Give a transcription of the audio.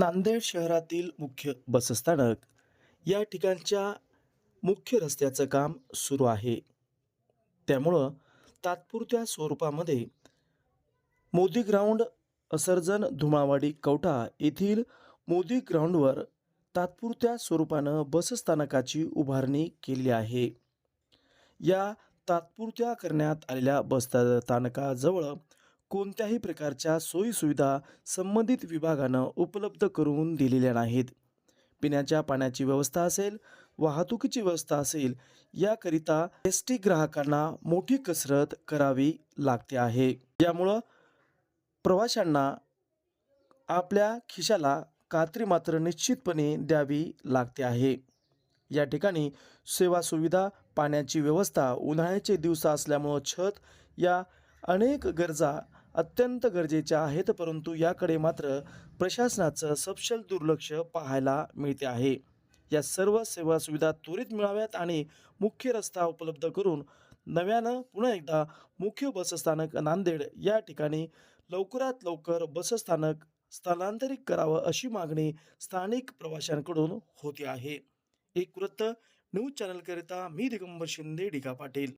नांदेड शहरातील मुख्य बसस्थानक. या ठिकाणच्या मुख्य रस्त्याचं काम सुरू आहे. त्यामुळं तात्पुरत्या स्वरूपामध्ये मोदी ग्राउंड असर्जन धुमावाडी कवठा येथील मोदी ग्राउंडवर तात्पुरत्या स्वरूपानं बसस्थानकाची उभारणी केली आहे. या तात्पुरत्या करण्यात आलेल्या बसस्थानकाजवळ कोणत्याही प्रकारच्या सोयीसुविधा संबंधित विभागानं उपलब्ध करून दिलेल्या नाहीत. पिण्याच्या पाण्याची व्यवस्था असेल वाहतुकीची व्यवस्था असेल याकरिता एस टी ग्राहकांना मोठी कसरत करावी लागते आहे. यामुळं प्रवाशांना आपल्या खिशाला कात्री मात्र निश्चितपणे द्यावी लागते आहे. या ठिकाणी सेवा सुविधा पाण्याची व्यवस्था उन्हाळ्याचे दिवस असल्यामुळं छत या अनेक गरजा अत्यंत गरजेच्या आहेत परंतु याकडे मात्र प्रशासनाचं सपशल दुर्लक्ष पाहायला मिळते आहे. या सर्व सेवा सुविधा त्वरित मिळाव्यात आणि मुख्य रस्ता उपलब्ध करून नव्यानं पुन्हा एकदा मुख्य बसस्थानक नांदेड या ठिकाणी लवकरात लवकर बसस्थानक स्थलांतरित करावं अशी मागणी स्थानिक प्रवाशांकडून होते आहे. एक वृत्त न्यूज चॅनलकरिता मी दिगंबर शिंदे डिका पाटील.